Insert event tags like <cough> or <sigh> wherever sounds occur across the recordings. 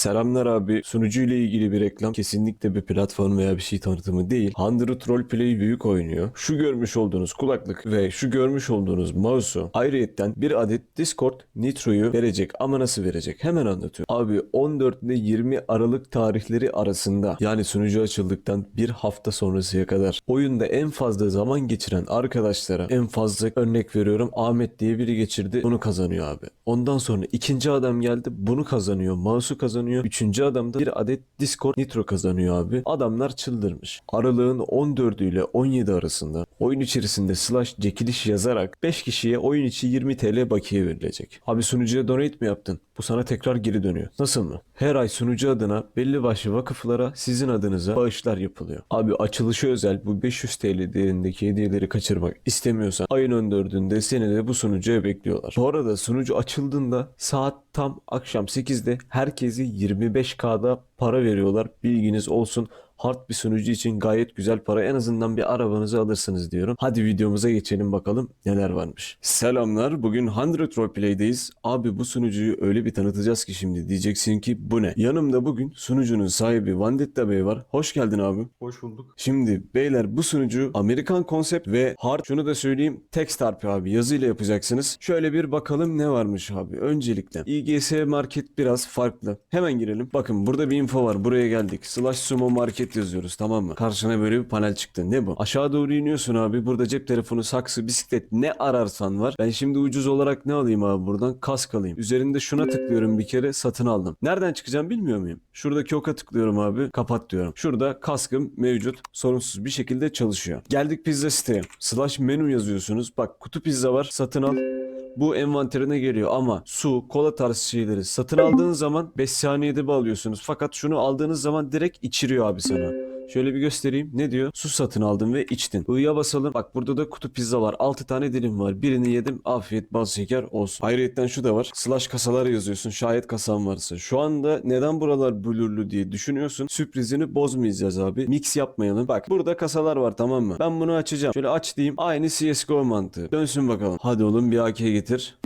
Selamlar abi. Sunucu ile ilgili bir reklam. Kesinlikle bir platform veya bir şey tanıtımı değil. Hundred Roleplay büyük oynuyor. Şu görmüş olduğunuz kulaklık ve şu görmüş olduğunuz mouse'u ayrıyetten bir adet Discord Nitro'yu verecek. Ama nasıl verecek? Hemen anlatıyorum. Abi 14 ile 20 Aralık tarihleri arasında yani sunucu açıldıktan bir hafta sonrasıya kadar oyunda en fazla zaman geçiren arkadaşlara en fazla örnek veriyorum Ahmet diye biri geçirdi bunu kazanıyor abi. Ondan sonra ikinci adam geldi bunu kazanıyor. Mouse'u kazanıyor. Üçüncü adam da bir adet Discord Nitro kazanıyor abi. Adamlar çıldırmış. Aralığın 14 ile 17 arasında oyun içerisinde slash çekiliş yazarak 5 kişiye oyun içi 20 TL bakiye verilecek. Abi sunucuya donate mi yaptın? Bu sana tekrar geri dönüyor. Nasıl mı? Her ay sunucu adına belli başlı vakıflara sizin adınıza bağışlar yapılıyor. Abi açılışı özel bu 500 TL değerindeki hediyeleri kaçırmak istemiyorsan ayın 14'ünde seni de bu sunucuya bekliyorlar. Bu arada sunucu açıldığında saat tam akşam 8'de herkesi 25K'da para veriyorlar. Bilginiz olsun. Hard bir sunucu için gayet güzel para. En azından bir arabanızı alırsınız diyorum. Hadi videomuza geçelim bakalım neler varmış. Selamlar. Bugün 100 Roleplay'deyiz. Abi bu sunucuyu öyle bir tanıtacağız ki şimdi. Diyeceksin ki bu ne? Yanımda bugün sunucunun sahibi Vandetta Bey var. Hoş geldin abi. Hoş bulduk. Şimdi beyler bu sunucu Amerikan konsept ve hard şunu da söyleyeyim text harfi abi yazıyla yapacaksınız. Şöyle bir bakalım ne varmış abi. Öncelikle IGS market biraz farklı. Hemen girelim. Bakın burada bir info var. Buraya geldik. Slash sumo market yazıyoruz tamam mı? Karşına böyle bir panel çıktı. Ne bu? Aşağı doğru iniyorsun abi. Burada cep telefonu, saksı, bisiklet ne ararsan var. Ben şimdi ucuz olarak ne alayım abi buradan? Kask alayım. Üzerinde şuna tıklıyorum bir kere satın aldım. Nereden çıkacağım bilmiyor muyum? Şuradaki oka tıklıyorum abi. Kapat diyorum. Şurada kaskım mevcut. Sorunsuz bir şekilde çalışıyor. Geldik pizza siteye. Slash menü yazıyorsunuz. Bak kutu pizza var. Satın al. Bu envanterine geliyor ama su, kola tarzı şeyleri satın aldığın zaman 5 saniyede bir alıyorsunuz. Fakat şunu aldığınız zaman direkt içiriyor abi sana. Şöyle bir göstereyim. Ne diyor? Su satın aldın ve içtin. I'ya basalım. Bak burada da kutu pizza var. 6 tane dilim var. Birini yedim. Afiyet bal şeker olsun. Ayrıca şu da var. Slash kasalar yazıyorsun. Şayet kasan varsa. Şu anda neden buralar blurlu diye düşünüyorsun. Sürprizini bozmayacağız abi. Mix yapmayalım. Bak burada kasalar var tamam mı? Ben bunu açacağım. Şöyle aç diyeyim. Aynı CSGO mantığı. Dönsün bakalım. Hadi oğlum bir AK getir.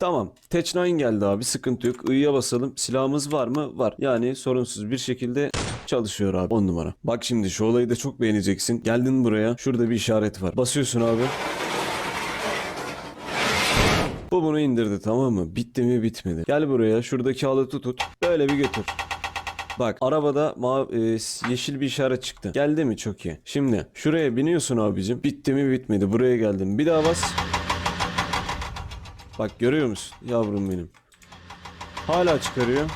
Tamam. Tech 9 geldi abi. Sıkıntı yok. I'ya basalım. Silahımız var mı? Var. Yani sorunsuz bir şekilde çalışıyor abi. 10 numara. Bak şimdi şu olayı da çok beğeneceksin. Geldin buraya. Şurada bir işaret var. Basıyorsun abi. Bu bunu indirdi tamam mı? Bitti mi bitmedi. Gel buraya. Şuradaki alatı tut. Böyle bir götür. Bak arabada mavi, e, yeşil bir işaret çıktı. Geldi mi? Çok iyi. Şimdi şuraya biniyorsun abicim. Bitti mi bitmedi. Buraya geldim. Bir daha bas. Bak görüyor musun? Yavrum benim. Hala çıkarıyor.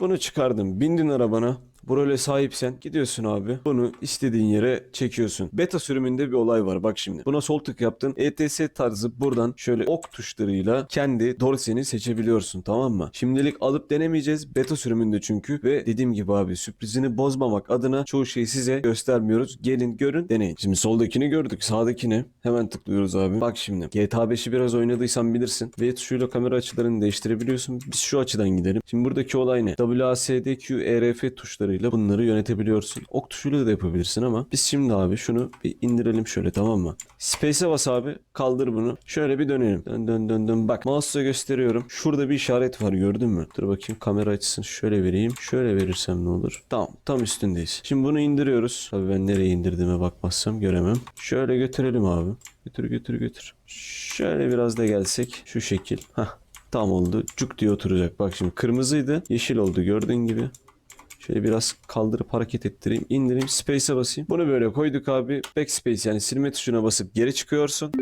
Bunu çıkardım. Bindin arabana. Bu role sahipsen gidiyorsun abi. Bunu istediğin yere çekiyorsun. Beta sürümünde bir olay var bak şimdi. Buna sol tık yaptın. ETS tarzı buradan şöyle ok tuşlarıyla kendi dorseni seçebiliyorsun tamam mı? Şimdilik alıp denemeyeceğiz. Beta sürümünde çünkü ve dediğim gibi abi sürprizini bozmamak adına çoğu şeyi size göstermiyoruz. Gelin görün deneyin. Şimdi soldakini gördük. Sağdakini hemen tıklıyoruz abi. Bak şimdi GTA 5'i biraz oynadıysan bilirsin. V tuşuyla kamera açılarını değiştirebiliyorsun. Biz şu açıdan gidelim. Şimdi buradaki olay ne? WASD, Q, ERF tuşlarıyla bunları yönetebiliyorsun. Ok tuşuyla da yapabilirsin ama biz şimdi abi şunu bir indirelim şöyle tamam mı? Space'e bas abi. Kaldır bunu. Şöyle bir dönelim. Dön dön dön dön. Bak mouse'la gösteriyorum. Şurada bir işaret var gördün mü? Dur bakayım kamera açısını şöyle vereyim. Şöyle verirsem ne olur? Tamam tam üstündeyiz. Şimdi bunu indiriyoruz. Tabii ben nereye indirdiğime bakmazsam göremem. Şöyle götürelim abi. Götür götür götür. Şöyle biraz da gelsek. Şu şekil. Hah. Tam oldu. Cuk diye oturacak. Bak şimdi kırmızıydı. Yeşil oldu gördüğün gibi. Şöyle biraz kaldırıp hareket ettireyim. indireyim. Space'e basayım. Bunu böyle koyduk abi. Backspace yani silme tuşuna basıp geri çıkıyorsun.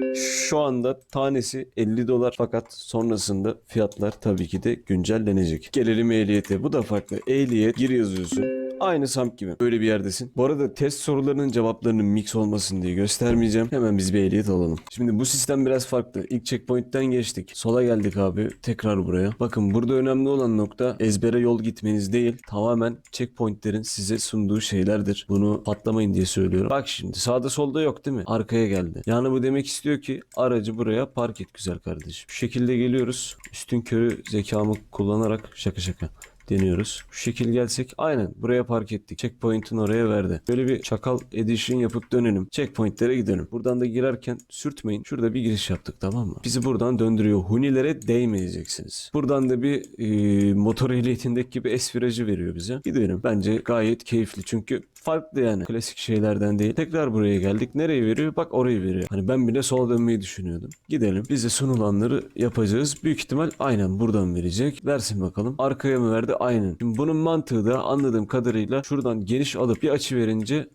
Şu anda tanesi 50 dolar fakat sonrasında fiyatlar tabii ki de güncellenecek. Gelelim ehliyete. Bu da farklı. Ehliyet gir yazıyorsun. Aynı Samp gibi. Öyle bir yerdesin. Bu arada test sorularının cevaplarının mix olmasın diye göstermeyeceğim. Hemen biz bir ehliyet alalım. Şimdi bu sistem biraz farklı. İlk checkpoint'ten geçtik. Sola geldik abi. Tekrar buraya. Bakın burada önemli olan nokta ezbere yol gitmeniz değil. Tamamen checkpoint'lerin size sunduğu şeylerdir. Bunu patlamayın diye söylüyorum. Bak şimdi sağda solda yok değil mi? Arkaya geldi. Yani bu demek istiyor ki aracı buraya park et güzel kardeşim. Bu şekilde geliyoruz. Üstün körü zekamı kullanarak şaka şaka. Deniyoruz. Şu şekil gelsek aynen buraya park ettik. Checkpoint'in oraya verdi. Böyle bir çakal edition yapıp dönelim. Checkpoint'lere gidelim. Buradan da girerken sürtmeyin. Şurada bir giriş yaptık tamam mı? Bizi buradan döndürüyor. Hunilere değmeyeceksiniz. Buradan da bir e, motor ehliyetindeki gibi es veriyor bize. Gidelim. Bence gayet keyifli. Çünkü farklı yani. Klasik şeylerden değil. Tekrar buraya geldik. Nereye veriyor? Bak orayı veriyor. Hani ben bile sola dönmeyi düşünüyordum. Gidelim. Bize sunulanları yapacağız. Büyük ihtimal aynen buradan verecek. Versin bakalım. Arkaya mı verdi? Aynen. Şimdi bunun mantığı da anladığım kadarıyla şuradan geniş alıp bir açı verince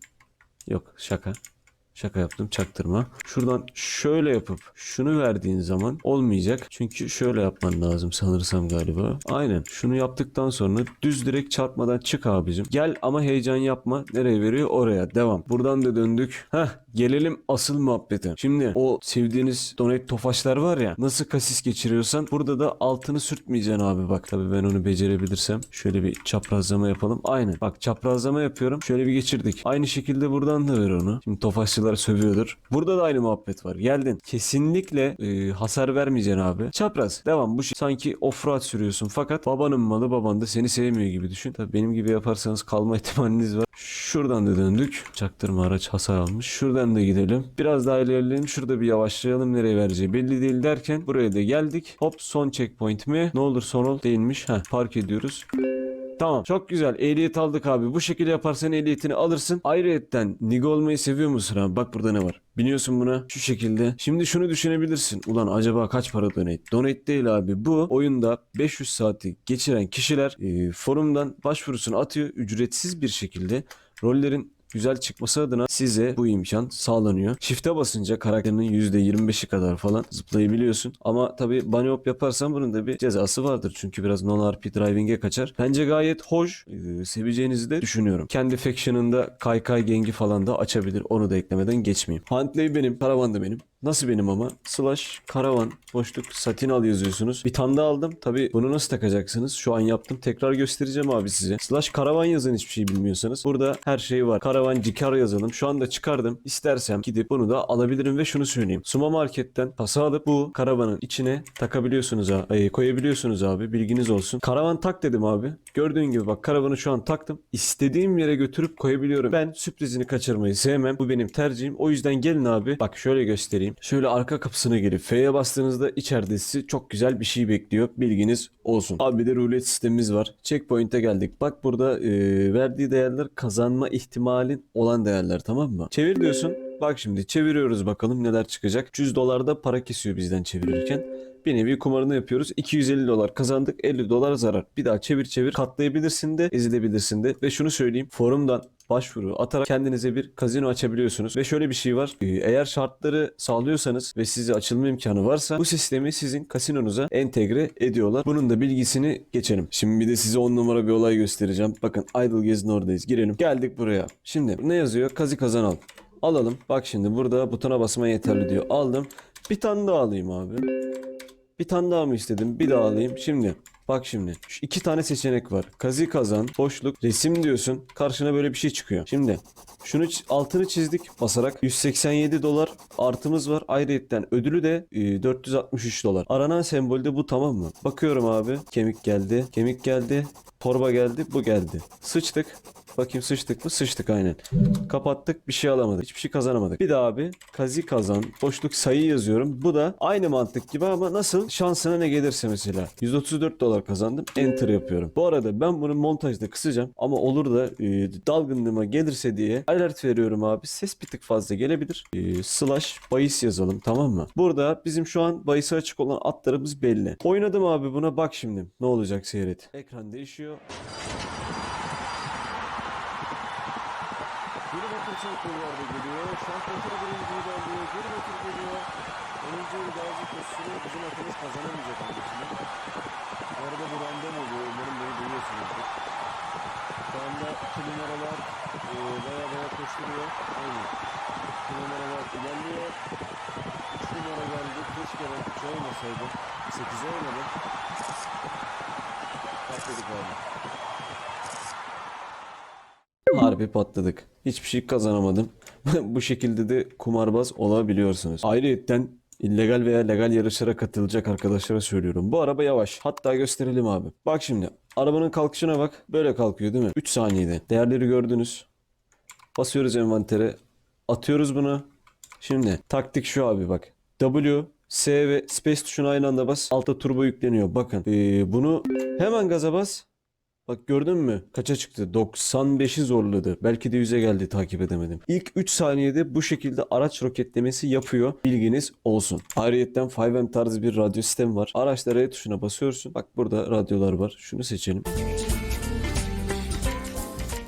yok şaka. Şaka yaptım çaktırma. Şuradan şöyle yapıp şunu verdiğin zaman olmayacak. Çünkü şöyle yapman lazım sanırsam galiba. Aynen. Şunu yaptıktan sonra düz direkt çarpmadan çık abicim. Gel ama heyecan yapma. Nereye veriyor? Oraya. Devam. Buradan da döndük. Heh. Gelelim asıl muhabbete. Şimdi o sevdiğiniz donate tofaşlar var ya nasıl kasis geçiriyorsan burada da altını sürtmeyeceksin abi bak. Tabii ben onu becerebilirsem şöyle bir çaprazlama yapalım. Aynen. Bak çaprazlama yapıyorum. Şöyle bir geçirdik. Aynı şekilde buradan da ver onu. Şimdi tofaşçılar sövüyordur. Burada da aynı muhabbet var. Geldin. Kesinlikle e, hasar vermeyeceksin abi. Çapraz. Devam. Bu şey sanki offroad sürüyorsun fakat babanın malı baban da seni sevmiyor gibi düşün. Tabii benim gibi yaparsanız kalma <laughs> ihtimaliniz var. Şuradan da döndük. Çaktırma araç hasar almış. Şuradan da gidelim. Biraz daha ilerleyelim. Şurada bir yavaşlayalım. Nereye vereceği belli değil derken buraya da geldik. Hop son checkpoint mi? Ne olur son ol değilmiş. Heh, park ediyoruz. Tamam çok güzel ehliyet aldık abi bu şekilde yaparsan ehliyetini alırsın Ayrıyetten niga olmayı seviyor musun abi bak burada ne var Biniyorsun buna şu şekilde Şimdi şunu düşünebilirsin ulan acaba kaç para donate Donate değil abi bu oyunda 500 saati geçiren kişiler e, forumdan başvurusunu atıyor ücretsiz bir şekilde Rollerin güzel çıkması adına size bu imkan sağlanıyor. Shift'e basınca karakterinin %25'i kadar falan zıplayabiliyorsun. Ama tabi bunny hop yaparsan bunun da bir cezası vardır. Çünkü biraz non-RP driving'e kaçar. Bence gayet hoş. Ee, seveceğinizi de düşünüyorum. Kendi faction'ında kaykay gengi falan da açabilir. Onu da eklemeden geçmeyeyim. Huntley benim. Karavan da benim. Nasıl benim ama? Slash karavan boşluk satin al yazıyorsunuz. Bir tane daha aldım. Tabi bunu nasıl takacaksınız? Şu an yaptım. Tekrar göstereceğim abi size. Slash karavan yazın hiçbir şey bilmiyorsanız. Burada her şey var. Karavan cikar yazalım. Şu anda çıkardım. İstersem gidip bunu da alabilirim ve şunu söyleyeyim. Suma marketten pası alıp bu karavanın içine takabiliyorsunuz abi. koyabiliyorsunuz abi. Bilginiz olsun. Karavan tak dedim abi. Gördüğün gibi bak karavanı şu an taktım. İstediğim yere götürüp koyabiliyorum. Ben sürprizini kaçırmayı sevmem. Bu benim tercihim. O yüzden gelin abi. Bak şöyle göstereyim. Şöyle arka kapısına gelip F'ye bastığınızda içeride sizi çok güzel bir şey bekliyor. Bilginiz olsun. Abi bir de rulet sistemimiz var. Checkpoint'e geldik. Bak burada e, verdiği değerler kazanma ihtimalin olan değerler tamam mı? Çevir diyorsun. Bak şimdi çeviriyoruz bakalım neler çıkacak. 100 dolarda para kesiyor bizden çevirirken. Bir nevi kumarını yapıyoruz. 250 dolar kazandık 50 dolar zarar. Bir daha çevir çevir katlayabilirsin de ezilebilirsin de. Ve şunu söyleyeyim forumdan başvuru atarak kendinize bir kazino açabiliyorsunuz. Ve şöyle bir şey var. Ee, Eğer şartları sağlıyorsanız ve size açılma imkanı varsa bu sistemi sizin kasinonuza entegre ediyorlar. Bunun da bilgisini geçelim. Şimdi bir de size 10 numara bir olay göstereceğim. Bakın Idle Gez'in oradayız. Girelim. Geldik buraya. Şimdi ne yazıyor? Kazi kazan al. Alalım. Bak şimdi burada butona basma yeterli diyor. Aldım. Bir tane daha alayım abi. Bir tane daha mı istedim? Bir daha alayım. Şimdi bak şimdi. Şu iki tane seçenek var. Kazi kazan, boşluk, resim diyorsun. Karşına böyle bir şey çıkıyor. Şimdi şunu altını çizdik basarak 187 dolar artımız var. Ayrıyetten ödülü de e, 463 dolar. Aranan sembol de bu tamam mı? Bakıyorum abi. Kemik geldi. Kemik geldi. Torba geldi. Bu geldi. Sıçtık. Bakayım sıçtık mı? Sıçtık aynen. Kapattık bir şey alamadık. Hiçbir şey kazanamadık. Bir daha abi kazi kazan. Boşluk sayı yazıyorum. Bu da aynı mantık gibi ama nasıl? Şansına ne gelirse mesela. 134 dolar kazandım. Enter yapıyorum. Bu arada ben bunu montajda kısacağım. Ama olur da e, dalgınlığıma gelirse diye alert veriyorum abi. Ses bir tık fazla gelebilir. E, slash bahis yazalım tamam mı? Burada bizim şu an bahisi açık olan atlarımız belli. Oynadım abi buna bak şimdi. Ne olacak seyret. Ekran değişiyor. Bakır çarpıyorlarda geliyor. Şampiyonları birinciyi geldi. Bir bakır geliyor. Yıl gazi koşusunu bizim atımız kazanamayacak arkadaşlar. Bu arada bu random oluyor. Umarım beni duyuyorsunuzdur. Şu anda iki numaralar e, baya baya koşturuyor. Aynen. İki numaralar ilerliyor. Üç numara geldi. Keşke ben üçe oynamasaydım. Sekize oynadım. Patladık abi. Harbi patladık. Hiçbir şey kazanamadım. <laughs> Bu şekilde de kumarbaz olabiliyorsunuz. Ayrıyetten illegal veya legal yarışlara katılacak arkadaşlara söylüyorum. Bu araba yavaş. Hatta gösterelim abi. Bak şimdi. Arabanın kalkışına bak. Böyle kalkıyor değil mi? 3 saniyede. Değerleri gördünüz. Basıyoruz envantere. Atıyoruz bunu. Şimdi taktik şu abi bak. W, S ve Space tuşuna aynı anda bas. Altta turbo yükleniyor. Bakın. Ee, bunu hemen gaza bas. Bak gördün mü? Kaça çıktı? 95'i zorladı. Belki de 100'e geldi takip edemedim. İlk 3 saniyede bu şekilde araç roketlemesi yapıyor. Bilginiz olsun. Ayrıyeten 5M tarzı bir radyo sistemi var. Araçta R tuşuna basıyorsun. Bak burada radyolar var. Şunu seçelim.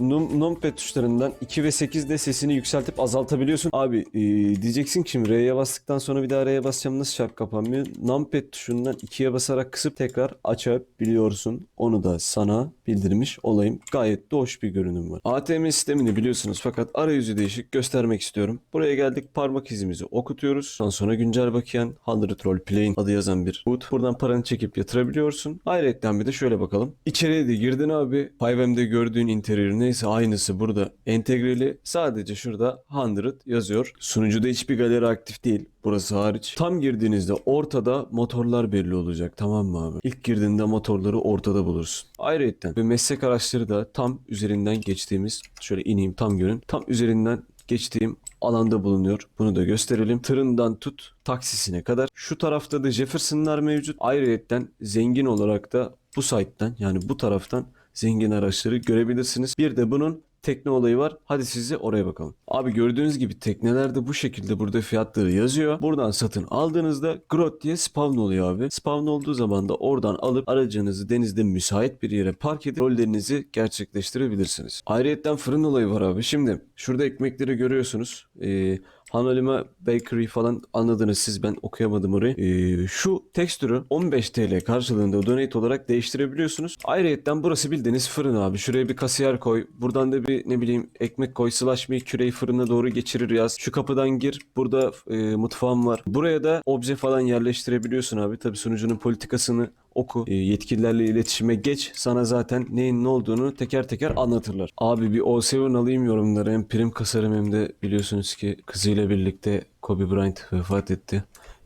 Num, numpad tuşlarından 2 ve 8'de sesini yükseltip azaltabiliyorsun. Abi e, diyeceksin ki şimdi R'ye bastıktan sonra bir daha R'ye basacağım nasıl şarkı kapanmıyor? Numpad tuşundan 2'ye basarak kısıp tekrar açabiliyorsun. Onu da sana bildirmiş olayım. Gayet de hoş bir görünüm var. ATM sistemini biliyorsunuz fakat arayüzü değişik göstermek istiyorum. Buraya geldik parmak izimizi okutuyoruz. Ondan sonra güncel bakiyen 100 Roll Play'in adı yazan bir boot. Buradan paranı çekip yatırabiliyorsun. Ayrıca bir de şöyle bakalım. İçeriye de girdin abi. 5M'de gördüğün interior neyse aynısı burada entegreli. Sadece şurada 100 yazıyor. Sunucuda hiçbir galeri aktif değil. Burası hariç. Tam girdiğinizde ortada motorlar belli olacak. Tamam mı abi? İlk girdiğinde motorları ortada bulursun. Ayrıca ve meslek araçları da tam üzerinden geçtiğimiz şöyle ineyim tam görün. Tam üzerinden geçtiğim alanda bulunuyor. Bunu da gösterelim. Tırından tut taksisine kadar. Şu tarafta da Jefferson'lar mevcut. Ayrıca zengin olarak da bu site'den yani bu taraftan zengin araçları görebilirsiniz. Bir de bunun tekne olayı var. Hadi size oraya bakalım. Abi gördüğünüz gibi teknelerde bu şekilde burada fiyatları yazıyor. Buradan satın aldığınızda Grot diye spawn oluyor abi. Spawn olduğu zaman da oradan alıp aracınızı denizde müsait bir yere park edip rollerinizi gerçekleştirebilirsiniz. Ayrıyetten fırın olayı var abi. Şimdi şurada ekmekleri görüyorsunuz. Ee, Hanalima Bakery falan anladınız siz ben okuyamadım orayı. Ee, şu tekstürü 15 TL karşılığında donate olarak değiştirebiliyorsunuz. Ayrıyetten burası bildiğiniz fırın abi. Şuraya bir kasiyer koy. Buradan da bir ne bileyim ekmek koy. Slash me küreği fırına doğru geçirir yaz. Şu kapıdan gir. Burada e, mutfağım var. Buraya da obje falan yerleştirebiliyorsun abi. Tabi sunucunun politikasını oku. E, yetkililerle iletişime geç. Sana zaten neyin ne olduğunu teker teker anlatırlar. Abi bir O7 alayım yorumları. Hem prim kasarım hem de biliyorsunuz ki kızıyla birlikte Kobe Bryant vefat etti.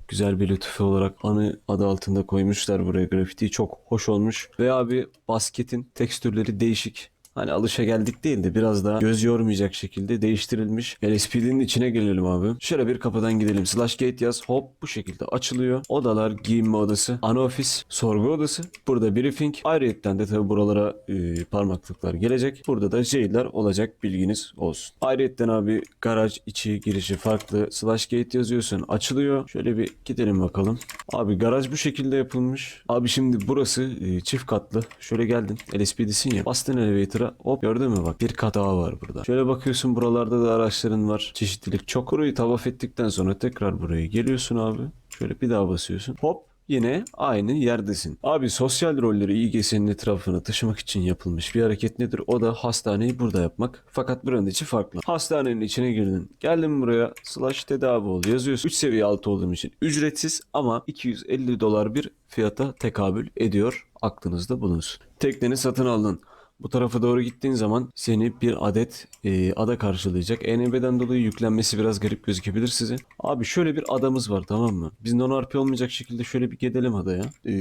Güzel bir lütfu olarak anı adı altında koymuşlar buraya grafitiyi. Çok hoş olmuş. Ve abi basketin tekstürleri değişik. Hani alışa geldik değil de biraz daha göz yormayacak şekilde değiştirilmiş. LSPD'nin içine gelelim abi. Şöyle bir kapıdan gidelim. Slash gate yaz. Hop bu şekilde açılıyor. Odalar, giyinme odası, ana ofis, sorgu odası. Burada briefing. Ayrıyetten de tabi buralara e, parmaklıklar gelecek. Burada da jailer olacak bilginiz olsun. Ayrıyetten abi garaj içi girişi farklı. Slash gate yazıyorsun açılıyor. Şöyle bir gidelim bakalım. Abi garaj bu şekilde yapılmış. Abi şimdi burası e, çift katlı. Şöyle geldin. LSPD'sin ya. Bastın elevator'a. Hop gördün mü bak. Bir kat var burada. Şöyle bakıyorsun buralarda da araçların var. Çeşitlilik çok. Burayı tavaf ettikten sonra tekrar buraya geliyorsun abi. Şöyle bir daha basıyorsun. Hop yine aynı yerdesin. Abi sosyal rolleri İGS'nin etrafına taşımak için yapılmış bir hareket nedir? O da hastaneyi burada yapmak. Fakat buranın içi farklı. Hastanenin içine girdin. Geldin buraya slash tedavi ol yazıyorsun. 3 seviye altı olduğum için ücretsiz ama 250 dolar bir fiyata tekabül ediyor. Aklınızda bulunsun. Tekneni satın aldın. Bu tarafa doğru gittiğin zaman seni bir adet e, ada karşılayacak. ENB'den dolayı yüklenmesi biraz garip gözükebilir size. Abi şöyle bir adamız var tamam mı? Biz non-RP olmayacak şekilde şöyle bir gidelim adaya. E,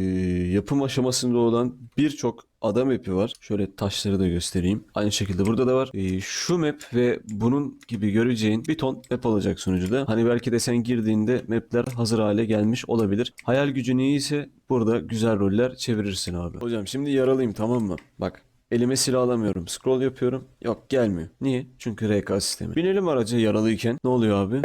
yapım aşamasında olan birçok ada map'i var. Şöyle taşları da göstereyim. Aynı şekilde burada da var. E, şu map ve bunun gibi göreceğin bir ton map olacak sunucuda. Hani belki de sen girdiğinde map'ler hazır hale gelmiş olabilir. Hayal gücün iyiyse burada güzel roller çevirirsin abi. Hocam şimdi yaralıyım tamam mı? Bak Elime silah alamıyorum. Scroll yapıyorum. Yok gelmiyor. Niye? Çünkü RK sistemi. Binelim araca yaralıyken. Ne oluyor abi?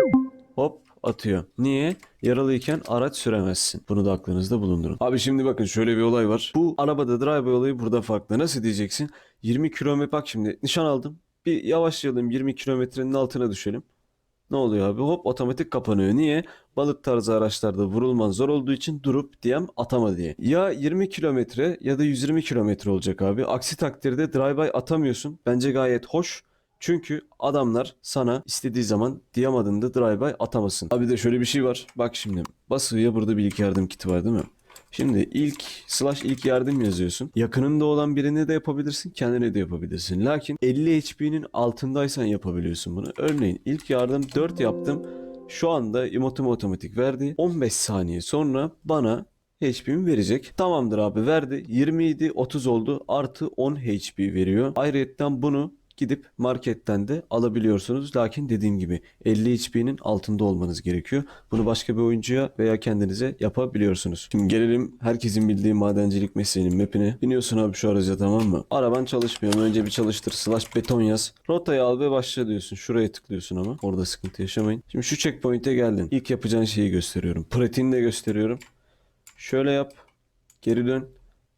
Hop atıyor. Niye? Yaralıyken araç süremezsin. Bunu da aklınızda bulundurun. Abi şimdi bakın şöyle bir olay var. Bu arabada drive olayı burada farklı. Nasıl diyeceksin? 20 kilometre bak şimdi nişan aldım. Bir yavaşlayalım 20 kilometrenin altına düşelim. Ne oluyor abi? Hop otomatik kapanıyor. Niye? Balık tarzı araçlarda vurulman zor olduğu için durup diyem atama diye. Ya 20 kilometre ya da 120 kilometre olacak abi. Aksi takdirde drive-by atamıyorsun. Bence gayet hoş. Çünkü adamlar sana istediği zaman diyamadığında drive-by atamasın. Abi de şöyle bir şey var. Bak şimdi basıya burada ilk yardım kiti var değil mi? Şimdi ilk slash ilk yardım yazıyorsun. Yakınında olan birine de yapabilirsin, kendine de yapabilirsin. Lakin 50 HP'nin altındaysan yapabiliyorsun bunu. Örneğin ilk yardım 4 yaptım. Şu anda emotum otomatik verdi. 15 saniye sonra bana HP'mi verecek. Tamamdır abi verdi. 20 idi 30 oldu. Artı 10 HP veriyor. Ayrıca bunu gidip marketten de alabiliyorsunuz. Lakin dediğim gibi 50 HP'nin altında olmanız gerekiyor. Bunu başka bir oyuncuya veya kendinize yapabiliyorsunuz. Şimdi gelelim herkesin bildiği madencilik mesleğinin mapine. Biniyorsun abi şu araca tamam mı? Araban çalışmıyor. Önce bir çalıştır. Slash beton yaz. Rotayı al ve başla diyorsun. Şuraya tıklıyorsun ama. Orada sıkıntı yaşamayın. Şimdi şu checkpoint'e geldin. İlk yapacağın şeyi gösteriyorum. Pratiğini de gösteriyorum. Şöyle yap. Geri dön.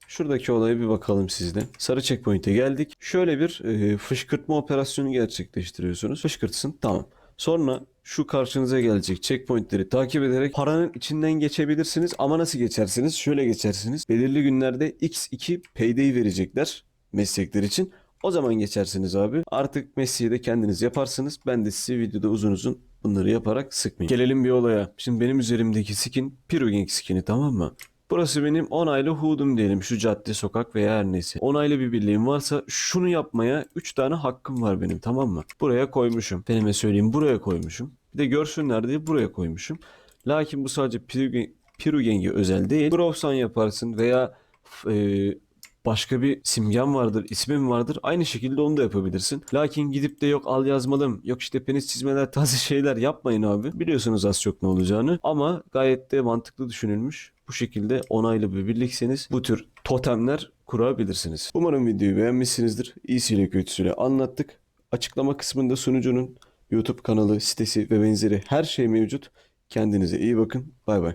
Şuradaki olaya bir bakalım sizde. Sarı checkpoint'e geldik. Şöyle bir e, fışkırtma operasyonu gerçekleştiriyorsunuz. Fışkırtsın. Tamam. Sonra şu karşınıza gelecek checkpointleri takip ederek paranın içinden geçebilirsiniz. Ama nasıl geçersiniz? Şöyle geçersiniz. Belirli günlerde X2 payday verecekler meslekler için. O zaman geçersiniz abi. Artık mesleği de kendiniz yaparsınız. Ben de size videoda uzun uzun bunları yaparak sıkmayayım. Gelelim bir olaya. Şimdi benim üzerimdeki skin Pyrogang skini tamam mı? Burası benim onaylı hudum diyelim şu cadde sokak veya her neyse. Onaylı bir birliğim varsa şunu yapmaya 3 tane hakkım var benim tamam mı? Buraya koymuşum. Benime söyleyeyim buraya koymuşum. Bir de görsünler diye buraya koymuşum. Lakin bu sadece Pyrogang'e özel değil. Browsan yaparsın veya e, başka bir simgen vardır, ismim vardır. Aynı şekilde onu da yapabilirsin. Lakin gidip de yok al yazmalım, yok işte penis çizmeler tarzı <laughs> şeyler yapmayın abi. Biliyorsunuz az çok ne olacağını. Ama gayet de mantıklı düşünülmüş. Bu şekilde onaylı bir birlikseniz bu tür totemler kurabilirsiniz. Umarım videoyu beğenmişsinizdir. İyisiyle kötüsüyle anlattık. Açıklama kısmında sunucunun YouTube kanalı, sitesi ve benzeri her şey mevcut. Kendinize iyi bakın. Bay bay.